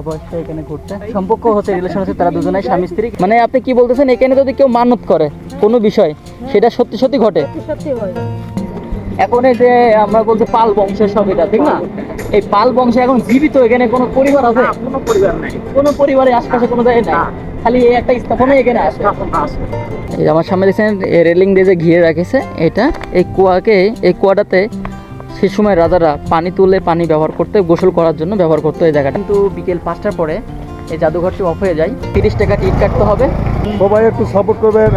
অবশ্যই এখানে ঘুরতে। সম্পর্ক হচ্ছে রিলেশন হচ্ছে তারা দুজনে স্বামী স্ত্রী। মানে আপনি কি বলতেছেন এখানে যদি কেউ মানত করে কোনো বিষয় সেটা সত্যি সত্যি ঘটে? এখন এই যে আমরা বলছি পাল বংশের সব এটা ঠিক না? এই পাল বংশে এখন জীবিত এখানে কোনো পরিবার আছে? কোনো পরিবার নাই। কোনো পরিবারের আশপাশে কোনো জায়গায় নাই? খালি এই একটা স্থাপনাই এখানে আসে এই যে আমার সামনে দেখছেন রেলিং দিয়ে যে ঘিরে রাখেছে এটা এই কুয়াকে এই কুয়াটাতে সে সময় রাজারা পানি তুলে পানি ব্যবহার করতে গোসল করার জন্য ব্যবহার করতো এই জায়গাটা। কিন্তু বিকেল পাঁচটার পরে এই জাদুঘরটি অফ হয়ে যায়। তিরিশ টাকা টিকিট কাটতে হবে। সবাই একটু সাপোর্ট করবেন।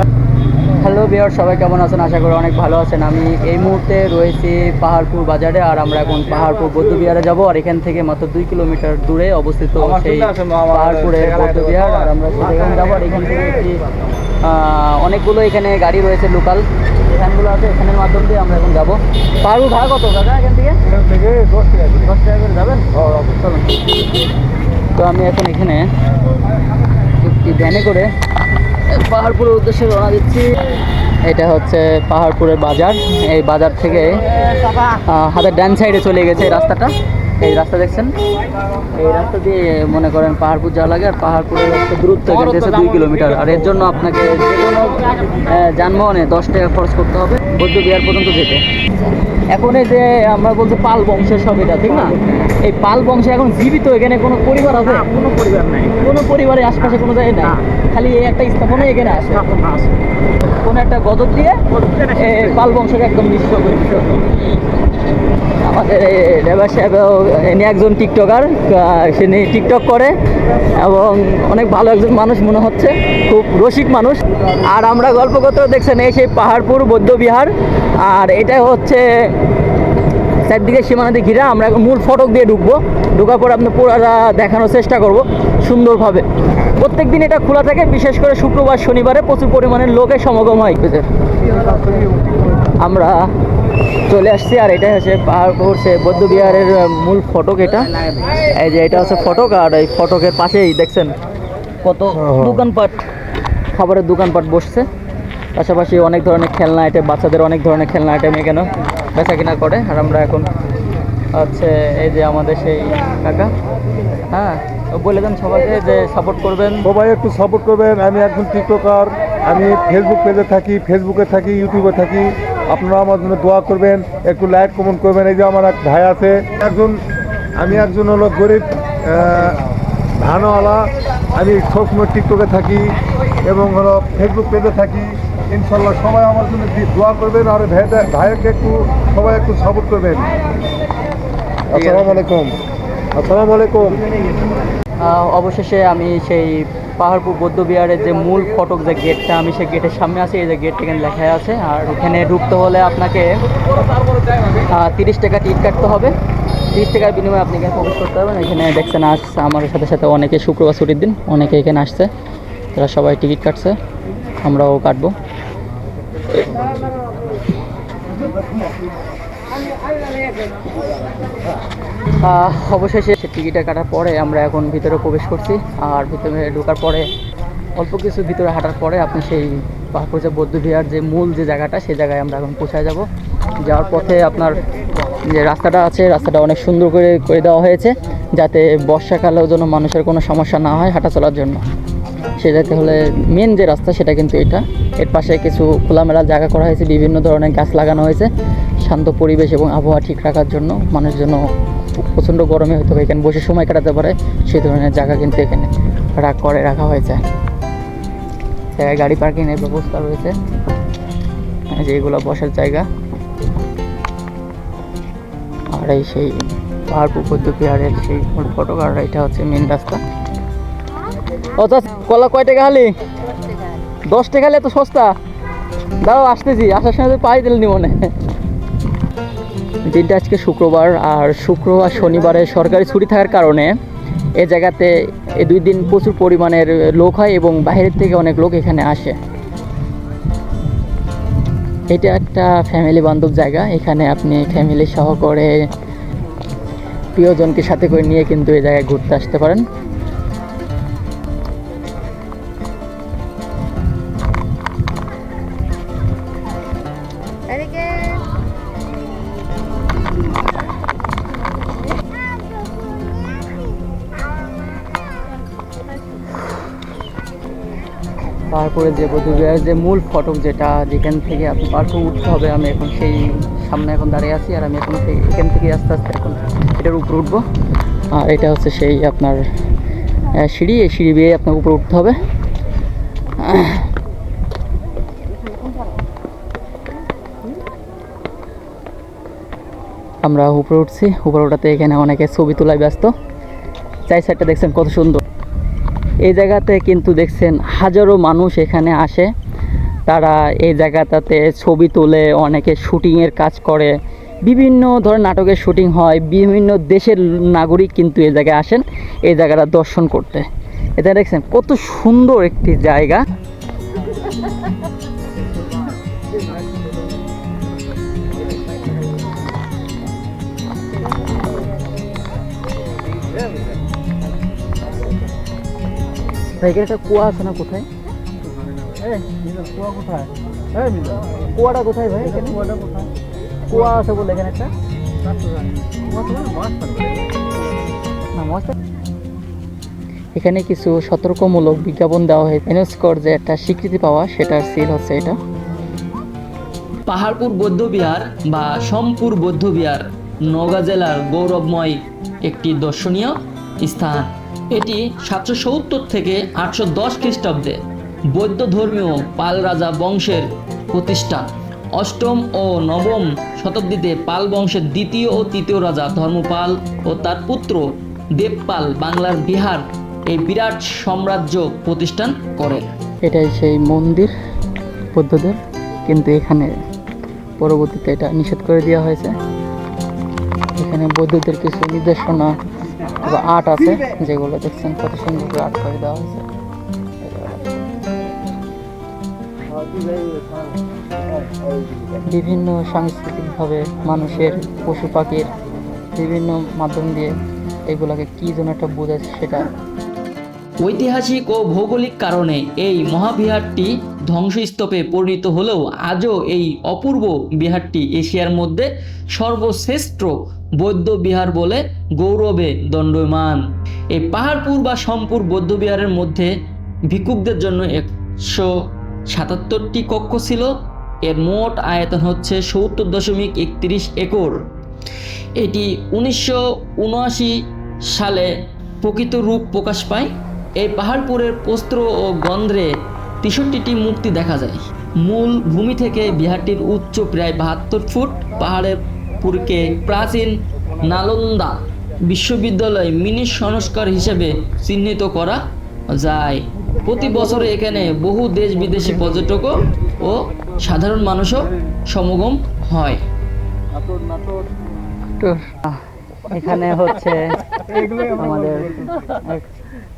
হ্যালো বিয়ার সবাই কেমন আছেন? আশা করি অনেক ভালো আছেন। আমি এই মুহূর্তে রয়েছি পাহাড়পুর বাজারে আর আমরা এখন পাহাড়পুর বৌদ্ধ বিহারে যাব। আর এখান থেকে মাত্র দুই কিলোমিটার দূরে অবস্থিত সেই পাহাড়পুরের বৌদ্ধ বিহার আর আমরা সেখানে যাব। আর এখান থেকে একটি অনেকগুলো এখানে গাড়ি রয়েছে লোকাল। ভ্যানগুলো আছে এখানের মাধ্যম দিয়ে আমরা এখন যাব। পাহাড়পুর ভাড়া কত দাদা এখান থেকে? এখান থেকে দশ টাকা দশ টাকা করে যাবেন? চলুন। তো আমি এখন এখানে একটি ভ্যানে করে পাহাড়পুরের উদ্দেশ্যে রওনা দিচ্ছি। এটা হচ্ছে পাহাড়পুরের বাজার। এই বাজার থেকে হাতের ডান সাইডে চলে গেছে রাস্তাটা। এই রাস্তা দেখছেন? এই রাস্তা দিয়ে মনে করেন পাহাড়পুর যাওয়া লাগে আর পাহাড়পুরের একটা দূরত্ব এখান থেকে দুই কিলোমিটার। আর এর জন্য আপনাকে যে কোনো যানবাহনে দশ টাকা খরচ করতে হবে বৌদ্ধ বিহার পর্যন্ত যেতে। এখন এই যে আমরা বলছি পাল বংশের সব এটা ঠিক না? এই পাল বংশে এখন জীবিত এখানে কোনো পরিবার আছে? কোনো পরিবার নাই। কোনো পরিবারের আশপাশে কোনো জায়গায় নাই? খালি এই একটা স্থাপনাই এখানে আসে কোনো একটা গদর দিয়ে পাল বংশকে একদম নিঃস্ব করে ইনি একজন টিকটকার সে টিকটক করে এবং অনেক ভালো একজন মানুষ মনে হচ্ছে, খুব রসিক মানুষ। আর আমরা গল্প করতে দেখছেন এই সেই পাহাড়পুর, বৌদ্ধ বিহার। আর এটা হচ্ছে চারদিকে সীমানা দিয়ে ঘিরে আমরা মূল ফটক দিয়ে ঢুকবো। ঢোকার পর আপনি পুরাটা দেখানোর চেষ্টা করব সুন্দরভাবে। প্রত্যেক দিন এটা খোলা থাকে, বিশেষ করে শুক্রবার, শনিবারে প্রচুর পরিমাণে লোকের সমাগম হয়। আমরা চলে আসছি আর এটা হচ্ছে পাহাড় সে বৌদ্ধ বিহারের মূল ফটক এটা। এই যে এটা হচ্ছে ফটক আর এই ফটকের পাশেই দেখছেন কত দোকানপাট খাবারের দোকানপাট বসছে। পাশাপাশি অনেক ধরনের খেলনা আইটেম বাচ্চাদের অনেক ধরনের খেলনা আইটেম এখানেও বেচা কিনা করে। আর আমরা এখন হচ্ছে এই যে আমাদের সেই কাকা হ্যাঁ বলে দেন সবাইকে যে সাপোর্ট করবেন। সবাই একটু সাপোর্ট করবেন। আমি একজন টিকটকার আমি ফেসবুক পেজে থাকি ফেসবুকে থাকি ইউটিউবে থাকি। আপনারা আমার জন্য দোয়া করবেন একটু লাইক কমেন্ট করবেন। এই যে আমার এক ভাই আছে একজন আমি একজন হলো গরিব ধানওয়ালা। আমি সবসময় টিকটকে থাকি এবং হলো ফেসবুক পেজে থাকি। ইনশাল্লাহ সবাই আমার জন্য দোয়া করবেন আর ভাইটা ভাইকে একটু সবাই একটু সাপোর্ট করবেন। আসসালামু আলাইকুম। আসসালামু আলাইকুম। অবশেষে আমি সেই পাহাড়পুর বৌদ্ধ বিহারের যে মূল ফটক যে গেটটা, আমি সেই গেটের সামনে আছি, এই যে গেট এখানে লেখা আছে। আর এখানে ঢুকতে হলে আপনাকে তিরিশ টাকা টিকিট কাটতে হবে। তিরিশ টাকার বিনিময়ে আপনি এখানে প্রবেশ করতে পারবেন। এখানে দেখছেন আসছে আমার সাথে সাথে অনেকে, শুক্রবার ছুটির দিন, অনেকে এখানে আসছে। তারা সবাই টিকিট কাটছে, আমরাও কাটবো। অবশেষে টিকিটটা কাটার পরে আমরা এখন ভিতরে প্রবেশ করছি। আর ভিতরে ঢোকার পরে, অল্প কিছু ভিতরে হাঁটার পরে আপনি সেই পাহাড়পুর যে বৌদ্ধ বিহার যে মূল যে জায়গাটা সেই জায়গায় আমরা এখন পৌঁছায় যাব। যাওয়ার পথে আপনার যে রাস্তাটা আছে, রাস্তাটা অনেক সুন্দর করে করে দেওয়া হয়েছে, যাতে বর্ষাকালেও যেন মানুষের কোনো সমস্যা না হয় হাঁটা চলার জন্য। সে যেতে হলে মেন যে রাস্তা, সেটা কিন্তু এটা। এর পাশে কিছু খোলামেলা জায়গা করা হয়েছে, বিভিন্ন ধরনের গাছ লাগানো হয়েছে। শান্ত পরিবেশ এবং আবহাওয়া ঠিক রাখার জন্য মানুষ যেন প্রচণ্ড গরমে বা এখানে বসে সময় কাটাতে পারে, সেই ধরনের জায়গা কিন্তু এখানে রাখ, করে রাখা হয়েছে। গাড়ি পার্কিংয়ের ব্যবস্থা রয়েছে। যে এগুলো বসার জায়গা। আর এই সেই পাহাড়পুর বৌদ্ধ বিহারের সেই ফটক আর এটা হচ্ছে মেন রাস্তা। অর্থাৎ কলা কয় টাকা হালি? দশ টাকা এত সস্তা? দাও আসতেছি। আসার সময় তো পাই দিলেনি মনে দিনটা আজকে শুক্রবার, আর শুক্রবার শনিবারে সরকারি ছুটি থাকার কারণে এ জায়গাতে এ দুই দিন প্রচুর পরিমাণের লোক হয় এবং বাইরের থেকে অনেক লোক এখানে আসে। এটা একটা ফ্যামিলি বান্ধব জায়গা, এখানে আপনি ফ্যামিলি সহ করে প্রিয়জনকে সাথে করে নিয়ে কিন্তু এই জায়গায় ঘুরতে আসতে পারেন। তারপরে যে বৌদ্ধবিহারের যে মূল ফটক যেটা, যেখান থেকে আপনি পার করে উঠতে হবে, আমি এখন সেই সামনে এখন দাঁড়িয়ে আছি, আর আমি এখন সেই এখান থেকে আস্তে আস্তে এখন এটার উপরে উঠবো। আর এটা হচ্ছে সেই আপনার সিঁড়ি, এই সিঁড়ি বেয়ে আপনার উপরে উঠতে হবে। আমরা উপরে উঠছি, উপরে ওঠাতে এখানে অনেকে ছবি তোলায় ব্যস্ত। চাই সাইডটা দেখছেন কত সুন্দর। এই জায়গাতে কিন্তু দেখছেন হাজারো মানুষ এখানে আসে। তারা এই জায়গাটাতে ছবি তোলে, অনেকে শুটিংয়ের কাজ করে। বিভিন্ন ধরনের নাটকের শুটিং হয়, বিভিন্ন দেশের নাগরিক কিন্তু এই জায়গায় আসেন, এই জায়গাটা দর্শন করতে। এটা দেখছেন কত সুন্দর একটি জায়গা। ভাই এখানে একটা কুয়া আছে না কোথায়? কুয়াটা কোথায় ভাই এখানে? কুয়া আছে বলে এখানে একটা। এখানে কিছু সতর্কমূলক বিজ্ঞাপন দেওয়া হয়। ইউনেস্কোর যে একটা স্বীকৃতি পাওয়া সেটার সিল হচ্ছে এটা। পাহাড়পুর বৌদ্ধবিহার বা সোমপুর বৌদ্ধবিহার নওগাঁ জেলার গৌরবময় একটি দর্শনীয় স্থান। এটি সাতশো সত্তর থেকে আটশো দশ খ্রিস্টাব্দে বৌদ্ধ ধর্মীয় পাল রাজা বংশের প্রতিষ্ঠান। অষ্টম ও নবম শতাব্দীতে পাল বংশের দ্বিতীয় ও তৃতীয় রাজা ধর্মপাল ও তার পুত্র দেবপাল বাংলার বিহার এই বিরাট সাম্রাজ্য প্রতিষ্ঠান করেন। এটাই সেই মন্দির বৌদ্ধদের, কিন্তু এখানে পরবর্তীতে এটা নিষেধ করে দেওয়া হয়েছে। এখানে বৌদ্ধদের কিছু নির্দেশনা বা আর্ট আছে, যেগুলো দেখছেন কত সুন্দর করে করে দেওয়া হয়েছে। বিভিন্ন সাংস্কৃতিকভাবে মানুষের পশু পাখির বিভিন্ন মাধ্যম দিয়ে এগুলোকে কী যেন একটা বোঝাচ্ছে সেটা। ঐতিহাসিক ও ভৌগোলিক কারণে এই মহাবিহারটি ধ্বংসস্তূপে পরিণত হলেও আজও এই অপূর্ব বিহারটি এশিয়ার মধ্যে সর্বশ্রেষ্ঠ বৌদ্ধ বিহার বলে গৌরবে দণ্ডমান। এই পাহাড়পুর বা সম্পুর বৌদ্ধ বিহারের মধ্যে ভিক্ষুকদের জন্য একশো সাতাত্তরটি কক্ষ ছিল। এর মোট আয়তন হচ্ছে সত্তর দশমিক একত্রিশ একর। এটি উনিশশো উনআশি সালে প্রকৃত রূপ প্রকাশ পায়। এই পাহাড়পুরের প্রস্ত্র ও গন্ধ্রে তেষট্টিটি মূর্তি দেখা যায়। মূল ভূমি থেকে বিহারটির উচ্চ প্রায় বাহাত্তর ফুট। পাহাড়ের পুরকে প্রাচীন নালন্দা বিশ্ববিদ্যালয় মিনি সংস্কার হিসেবে চিহ্নিত করা যায়। প্রতি বছরে এখানে বহু দেশ বিদেশি পর্যটকও ও সাধারণ মানুষও সমাগম হয়। এখানে হচ্ছে আমাদের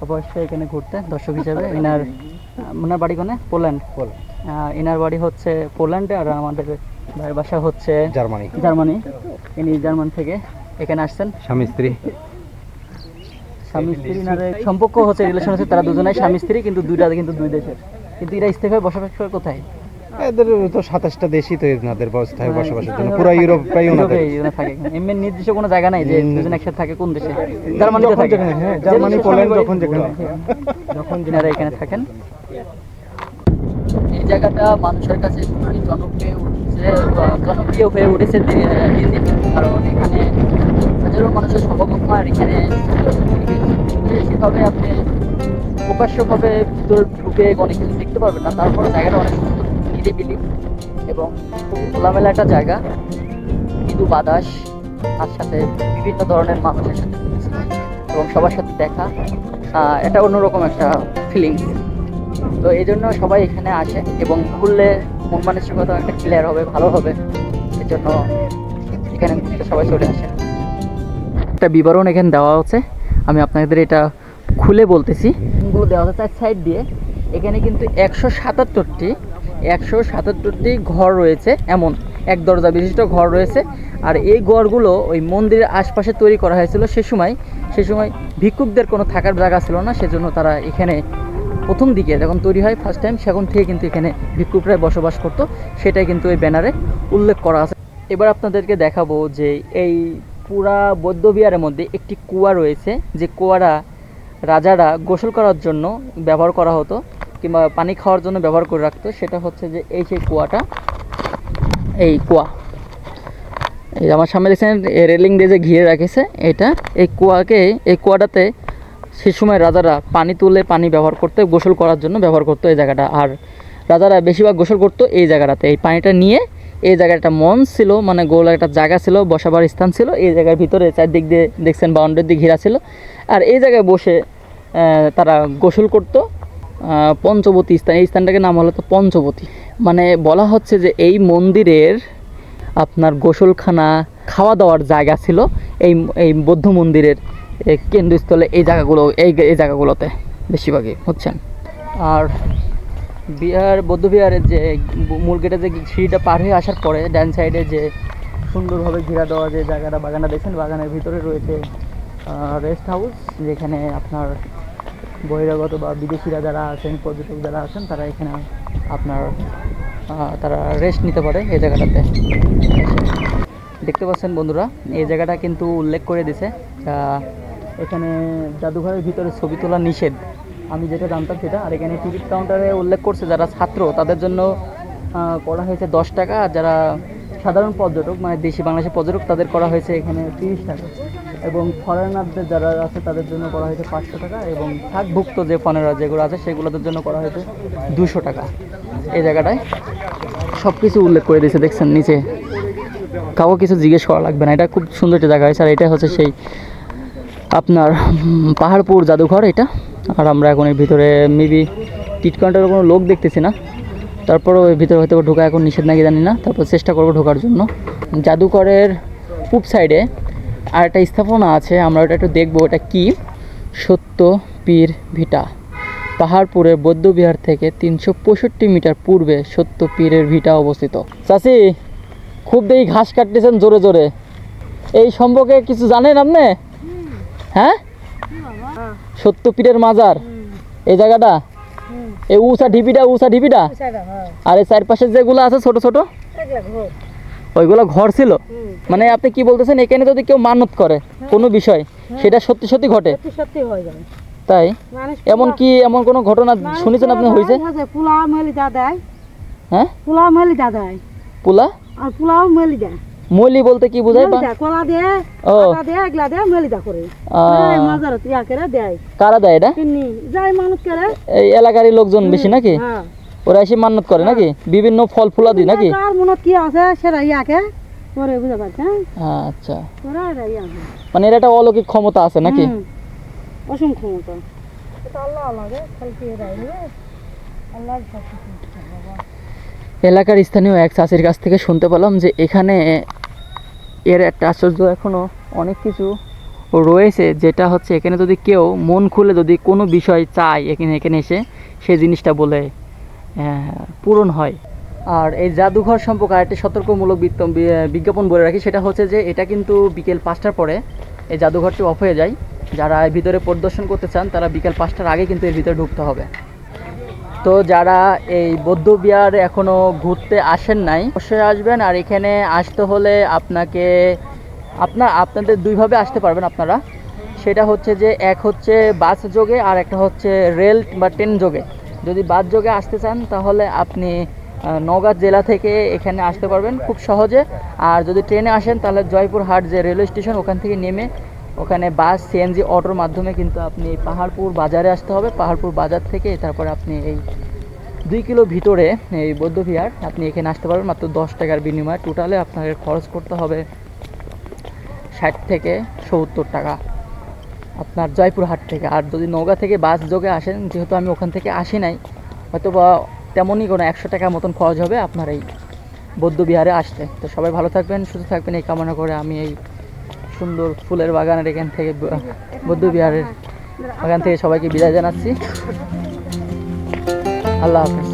অবশ্যই এখানে ঘুরতে দর্শক হিসেবে এনার ওনার বাড়ি কোনে? পোল্যান্ড। আহ, এনার বাড়ি হচ্ছে পোল্যান্ডে আর আমাদের ভাইয়ের বাসা হচ্ছে জার্মানি। জার্মানি। ইনি জার্মান থেকে এখানে আসছেন। স্বামী স্ত্রী। স্বামী স্ত্রী সম্পর্ক হচ্ছে রিলেশন হচ্ছে তারা দুজনেই স্বামী স্ত্রী কিন্তু দুইটা কিন্তু দুই দেশের। কিন্তু এরা ইস্তেফায় বসবাস করে কোথায়? এদের তো সাতাশটা দেশই তো এনাদের স্থায়ী বসবাসের জন্য। পুরো ইউরোপ প্রায় ওনাদের। থাকে। এমনি নির্দিষ্ট কোনো জায়গা নাই যে দুজন একসাথে থাকে কোন দেশে? জার্মানিতে যখন থাকে। হ্যাঁ, জার্মানি, পোল্যান্ড যখন যেখানে। যখন যারা এখানে থাকেন জায়গাটা মানুষের কাছে খুবই জনপ্রিয় উঠছে জনপ্রিয় হয়ে উঠেছে দিন দিন। কারণ এখানে হাজারো মানুষের সমাগম আর এখানে সেভাবে আপনি প্রকাশ্যভাবে ভিতর ঢুকে অনেক কিছু দেখতে পারবেন না, তারপরে জায়গাটা অনেক সুন্দর, নিরিবিলি এবং খোলামেলা একটা জায়গা মৃদু বাতাস, তার সাথে বিভিন্ন ধরনের মানুষের সাথে এবং সবার সাথে দেখা এটা অন্যরকম একটা ফিলিংস তো এই জন্য সবাই এখানে আসে এবং ঘুরলে মন মানসিকতা একটা ক্লিয়ার হবে, ভালো হবে। এই জন্য এখানে সবাই চলে আসে। একটা বিবরণ এখানে দেওয়া আছে। আমি আপনাদের এটা খুলে বলতেছি। গুলো দেওয়া চার সাইড দিয়ে। এখানে কিন্তু একশো সাতাত্তরটি একশো সাতাত্তরটি ঘর রয়েছে, এমন এক দরজা বিশিষ্ট ঘর রয়েছে। আর এই ঘরগুলো ওই মন্দিরের আশপাশে তৈরি করা হয়েছিল সে সময়। সে সময় ভিক্ষুকদের কোনো থাকার জায়গা ছিল না, সেজন্য তারা এখানে প্রথম দিকে যখন তৈরি হয় ফার্স্ট টাইম সেখন থেকে কিন্তু এখানে ভিক্ষুকরাই বসবাস করতো। সেটাই কিন্তু ওই ব্যানারে উল্লেখ করা আছে। এবার আপনাদেরকে দেখাবো যে এই পুরা বৌদ্ধবিহারের মধ্যে একটি কুয়া রয়েছে, যে কুয়ারা রাজারা গোসল করার জন্য ব্যবহার করা হতো, কিংবা পানি খাওয়ার জন্য ব্যবহার করে রাখতো। সেটা হচ্ছে যে এই সেই কুয়াটা, এই কুয়া। এই আমার সামনে দেখছেন রেলিং দিয়ে যে ঘিরে রাখেছে, এটা এই কুয়াকে, এই কুয়াটাতে সে সময় রাজারা পানি তুলে পানি ব্যবহার করতে, গোসল করার জন্য ব্যবহার করতো এই জায়গাটা। আর রাজারা বেশিরভাগ গোসল করতো এই জায়গাটাতে। এই পানিটা নিয়ে এই জায়গায় একটা মঞ্চ ছিল মানে গোল একটা জায়গা ছিল, বসাবার স্থান ছিল। এই জায়গার ভিতরে চারদিক দিয়ে দেখছেন বাউন্ডারি দিয়ে ঘেরা ছিল। আর এই জায়গায় বসে তারা গোসল করতো পঞ্চবতী স্থান। এই স্থানটাকে নাম হলো তো পঞ্চবতী। মানে বলা হচ্ছে যে এই মন্দিরের আপনার গোসলখানা খাওয়া দাওয়ার জায়গা ছিল, এই এই বৌদ্ধ মন্দিরের। কেন্দ্রস্থলে এই জায়গাগুলো, এই এই জায়গাগুলোতে বেশিরভাগই হচ্ছেন আর বিহার, বৌদ্ধ বিহারের যে মূল গেটে যে সিঁড়িটা পার হয়ে আসার পরে ডান সাইডে যে সুন্দরভাবে ঘেরা দেওয়া যে জায়গাটা, বাগানটা দেখছেন? বাগানের ভিতরে রয়েছে রেস্ট হাউস, যেখানে আপনার বহিরাগত বা বিদেশিরা যারা আছেন, পর্যটক যারা আছেন, তারা এখানে আপনার তারা রেস্ট নিতে পারে এই জায়গাটাতে। দেখতে পাচ্ছেন বন্ধুরা, এই জায়গাটা কিন্তু উল্লেখ করে দিছে এখানে জাদুঘরের ভিতরে ছবি তোলা নিষেধ। আমি যেটা জানতাম সেটা, আর এখানে টিকিট কাউন্টারে উল্লেখ করছে যারা ছাত্র, তাদের জন্য করা হয়েছে দশ টাকা, আর যারা সাধারণ পর্যটক মানে দেশি বাংলাদেশের পর্যটক, তাদের করা হয়েছে এখানে তিরিশ টাকা। এবং ফরেনারদের যারা আছে, তাদের জন্য করা হয়েছে পাঁচশো টাকা, এবং থাকভুক্ত যে ফরেনার যেগুলো আছে, সেগুলোদের জন্য করা হয়েছে দুশো টাকা। এই জায়গাটায় সব কিছু উল্লেখ করে দিয়েছে, দেখছেন নিচে। কাউকে কিছু জিজ্ঞেস করা লাগবে না। এটা খুব সুন্দর একটা জায়গা হয়েছে, আর এটা হচ্ছে সেই আপনার পাহাড়পুর জাদুঘর এটা। আর আমরা এখন এর ভিতরে মেবি টিট কোনো লোক দেখতেছি না। তারপরও এর ভিতরে হয়তো ঢোকা এখন নিষেধ নাকি জানি না। তারপর চেষ্টা করব ঢোকার জন্য। জাদুঘরের পূব সাইডে আর একটা স্থাপনা আছে, আমরা ওটা একটু দেখব, ওটা কি? সত্য পীর ভিটা। পাহাড়পুরের বৌদ্ধবিহার থেকে তিনশো পঁয়ষট্টি মিটার পূর্বে সত্য পীরের ভিটা অবস্থিত। চাচি, খুব দেখি ঘাস কাটতেছেন জোরে জোরে। এই সম্পর্কে কিছু জানেন আপনি? হ্যাঁ? সত্য পীরের মাজার। এই জায়গাটা? এই উষা ঢিপিটা উষা ঢিপিটা? আর এই চারপাশে যেগুলো আছে ছোট ছোট ওইগুলো ঘর ছিল? মানে আপনি কি বলতেছেন এখানে যদি কেউ মানত করে কোনো বিষয় সেটা সত্যি সত্যি ঘটে? হয়ে তাই? এমন কি এমন কোনো ঘটনা শুনেছেন আপনি হয়েছে? পোলাও মেলি দা দেয়। হ্যাঁ? পোলাও মেলি দা দেয়। পোলা? আর পোলাও মেলি দেয়। মলি বলতে কি বোঝায় কলা দিয়ে ও। আটা দিয়ে এগুলা দিয়ে মেলি দা করে। আহ, মাজার ইয়া করে দেয়। কারা দেয় এটা? কিনি যাই মানুষ করে। এই এলাকারই লোকজন বেশি নাকি? হ্যাঁ। ওরা এসে মান্নত করে নাকি? বিভিন্ন ফল ফুলাদি নাকি? তার মনত কি আছে সেটা ইয়াকে করে বুঝতে পারছেন আচ্ছা। ওরা এটা ইয়া মানে এর একটা অলৌকিক ক্ষমতা আছে নাকি? হুম, অসংখ্য মতো এটা আল্লাহ লাগে খালকে রাইলে আল্লাহ সব কিছু এলাকার স্থানীয় এক চাষির কাছ থেকে শুনতে পেলাম যে এখানে এর একটা আশ্চর্য এখনও অনেক কিছু রয়েছে, যেটা হচ্ছে এখানে যদি কেউ মন খুলে যদি কোনো বিষয় চায় এখানে এখানে এসে সেই জিনিসটা বলে পূরণ হয়। আর এই জাদুঘর সম্পর্কে আরেকটি সতর্কমূলক বিজ্ঞাপন বলে রাখি, সেটা হচ্ছে যে এটা কিন্তু বিকেল পাঁচটার পরে এই জাদুঘরটি অফ হয়ে যায়। যারা ভিতরে পরিদর্শন করতে চান, তারা বিকেল পাঁচটার আগে কিন্তু এর ভিতরে ঢুকতে হবে। তো যারা এই বৌদ্ধ বিহার এখনও ঘুরতে আসেন নাই, অবশ্যই আসবেন। আর এখানে আসতে হলে আপনাকে আপনার আপনাদের দুইভাবে আসতে পারবেন আপনারা। সেটা হচ্ছে যে, এক হচ্ছে বাস যোগে আর একটা হচ্ছে রেল বা ট্রেন যোগে। যদি বাস যোগে আসতে চান, তাহলে আপনি নওগাঁ জেলা থেকে এখানে আসতে পারবেন খুব সহজে। আর যদি ট্রেনে আসেন, তাহলে জয়পুরহাট যে রেলওয়ে স্টেশন, ওখান থেকে নেমে ওখানে বাস সিএনজি অটোর মাধ্যমে কিন্তু আপনি পাহাড়পুর বাজারে আসতে হবে। পাহাড়পুর বাজার থেকে তারপরে আপনি এই দুই কিলো ভিতরে এই বৌদ্ধবিহার আপনি এখানে আসতে পারবেন। মাত্র দশ টাকার বিনিময়ে। টোটালে আপনাকে খরচ করতে হবে ষাট থেকে সত্তর টাকা আপনার জয়পুরহাট থেকে। আর যদি নৌকা থেকে বাস যোগে আসেন, যেহেতু আমি ওখান থেকে আসি নাই হয়তো বা তেমনই কোনো একশো টাকার মতন খরচ হবে আপনার এই বৌদ্ধবিহারে আসতে। তো সবাই ভালো থাকবেন, সুস্থ থাকবেন, এই কামনা করে আমি এই সুন্দর ফুলের বাগানের এখান থেকে বৌদ্ধ বৌদ্ধবিহারের বাগান থেকে সবাইকে বিদায় জানাচ্ছি। আল্লাহ হাফেজ।